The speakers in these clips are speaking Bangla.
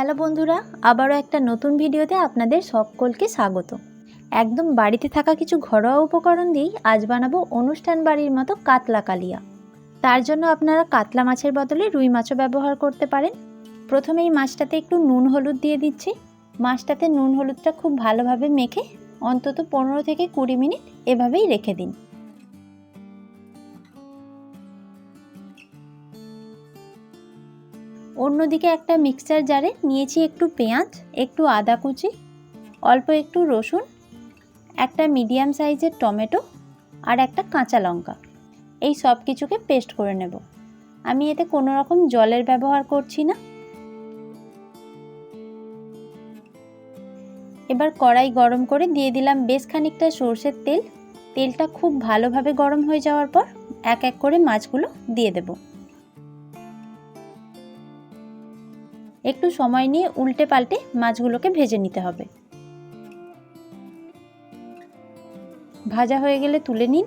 হ্যালো বন্ধুরা, আবারও একটা নতুন ভিডিওতে আপনাদের সকলকে স্বাগত। একদম বাড়িতে থাকা কিছু ঘরোয়া উপকরণ দিয়েই আজ বানাবো অনুষ্ঠান বাড়ির মতো কাতলা কালিয়া। তার জন্য আপনারা কাতলা মাছের বদলে রুই মাছও ব্যবহার করতে পারেন। প্রথমে এই মাছটাতে একটু নুন হলুদ দিয়ে দিচ্ছি। মাছটাতে নুন হলুদটা খুব ভালোভাবে মেখে অন্তত পনেরো থেকে কুড়ি মিনিট এভাবেই রেখে দিন। অন্যদিকে একটা মিক্সচার জারে নিয়েছি একটু পেঁয়াজ, একটু আদা কুচি, অল্প একটু রসুন, একটা মিডিয়াম সাইজের টমেটো আর একটা কাঁচা লঙ্কা। এই সব কিছুকে পেস্ট করে নেব। আমি এতে কোনো রকম জলের ব্যবহার করছি না। এবার কড়াই গরম করে দিয়ে দিলাম বেশ খানিকটা সর্ষের তেল। তেলটা খুব ভালোভাবে গরম হয়ে যাওয়ার পর এক এক করে মাছগুলো দিয়ে দেবো। একটু সময় নিয়ে উল্টে পাল্টে মাছগুলোকে ভেজে নিতে হবে। ভাজা হয়ে গেলে তুলে নিন।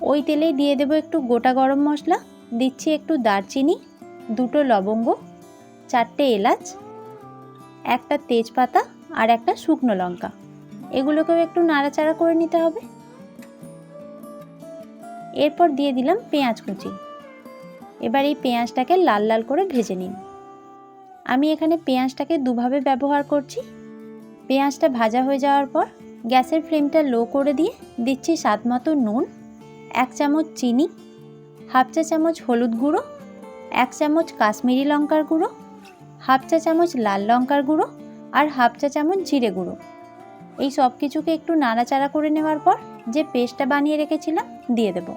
ওই তেলেই দিয়ে দেবো একটু গোটা গরম মশলা। দিচ্ছি একটু দারচিনি, দুটো লবঙ্গ, চারটে এলাচ, একটা তেজপাতা আর একটা শুকনো লঙ্কা। এগুলোকেও একটু নাড়াচাড়া করে নিতে হবে। এরপর দিয়ে দিলাম পেঁয়াজ কুচি। এবার এই পেঁয়াজটাকে লাল লাল করে ভেজে নিন। আমি এখানে পেঁয়াজটাকে দুভাবে ব্যবহার করছি। পেঁয়াজটা ভাজা হয়ে যাওয়ার পর গ্যাসের ফ্লেমটা লো করে দিয়ে দিচ্ছি স্বাদ মতো নুন, এক চামচ চিনি, হাফ চা চামচ হলুদ গুঁড়ো, এক চামচ কাশ্মীরি লঙ্কার গুঁড়ো, হাফ চা চামচ লাল লঙ্কার গুঁড়ো আর হাফ চা চামচ জিরে গুঁড়ো। এই সব কিছুকে একটু নাড়াচাড়া করে নেওয়ার পর যে পেস্টটা বানিয়ে রেখেছিলাম দিয়ে দেবো।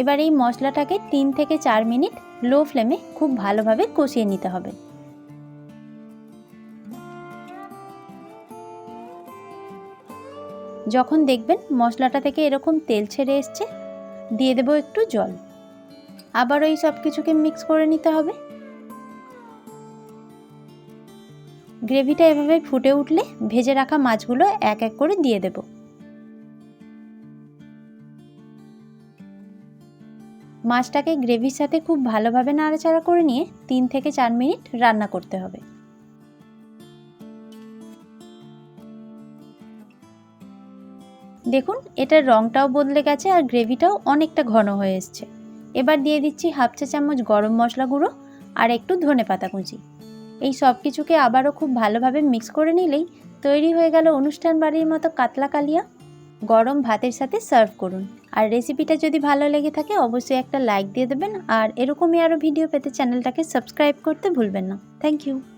এবার এই মশলাটাকে তিন থেকে চার মিনিট লো ফ্লেমে খুব ভালোভাবে কষিয়ে নিতে হবে। যখন দেখবেন মশলাটা থেকে এরকম তেল ছেড়ে এসছে, দিয়ে দেবো একটু জল। আবার ওই সব কিছুকে মিক্স করে নিতে হবে। গ্রেভিটা এভাবে ফুটে উঠলে ভেজে রাখা মাছগুলো এক এক করে দিয়ে দেবো। মাছটাকে গ্রেভির সাথে খুব ভালোভাবে নাড়াচাড়া করে নিয়ে তিন থেকে চার মিনিট রান্না করতে হবে। দেখুন, এটার রঙটাও বদলে গেছে আর গ্রেভিটাও অনেকটা ঘন হয়ে এসছে। এবার দিয়ে দিচ্ছি হাফ চা চামচ গরম মশলা গুঁড়ো আর একটু ধনে পাতা কুচি। এই সব কিছুকে আবারও খুব ভালোভাবে মিক্স করে নিলেই তৈরি হয়ে গেল অনুষ্ঠান বাড়ির মতো কাতলা কালিয়া। গরম ভাতের সাথে সার্ভ করুন। আর রেসিপিটা যদি ভালো লেগে থাকে, অবশ্যই একটা লাইক দিয়ে দেবেন। আর এরকমই আরও ভিডিও পেতে চ্যানেলটাকে সাবস্ক্রাইব করতে ভুলবেন না। Thank you.